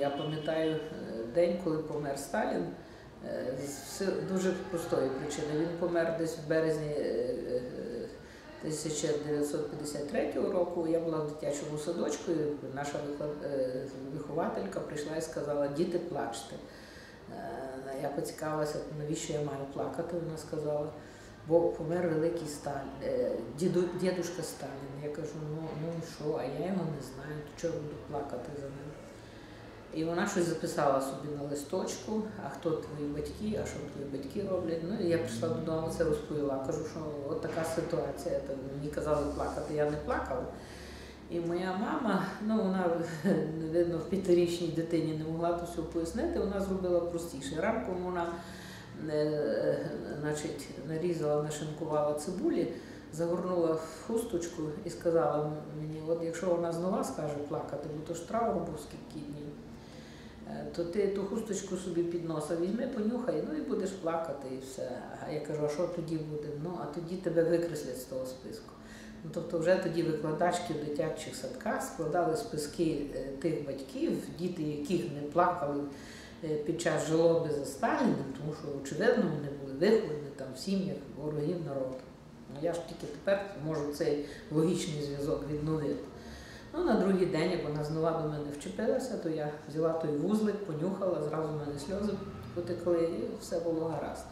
Я пам'ятаю е, день, коли помер Сталін. е, з дуже простої причини. Він помер десь в березні е, е, 1953 року. Я була в дитячому садочку, і наша вихователька прийшла і сказала, діти плачте. Я поцікавилася, навіщо я маю плакати, вона сказала. Бо помер великий Сталін, діду, дідушка Сталін. Я кажу, ну, ну що, а я його не знаю, то чого буду плакати за ним. І вона щось записала собі на листочку, а хто твої батьки, а що твої батьки роблять. Ну і я прийшла додому, це розповіла. Кажу, що от така ситуація. Та мені казали плакати, я не плакала. І моя мама, ну вона видно в п'ятирічній дитині не могла то все пояснити, вона зробила простіше. Ранком вона е, значить, нарізала, нашинкувала цибулі, загорнула в хусточку і сказала мені, от якщо вона знову скаже плакати, бо то ж траур був скільки днів, то ти ту хусточку собі під носа візьми, понюхай, ну і будеш плакати і все. А я кажу, а що тоді буде? Ну, а тоді тебе викреслять з того списку. Ну, тобто вже тоді викладачки в дитячих садках складали списки е, тих батьків, діти, яких не плакали е, під час жалоби за Сталіним, тому що, очевидно, вони були виховані там в сім'ях ворогів народу. Ну, я ж тільки тепер можу цей логічний зв'язок відновити. Ну, на другий день, як вона знову до мене вчепилася, то я взяла той вузлик, понюхала, зразу в мене сльози потекли, і все було гаразд.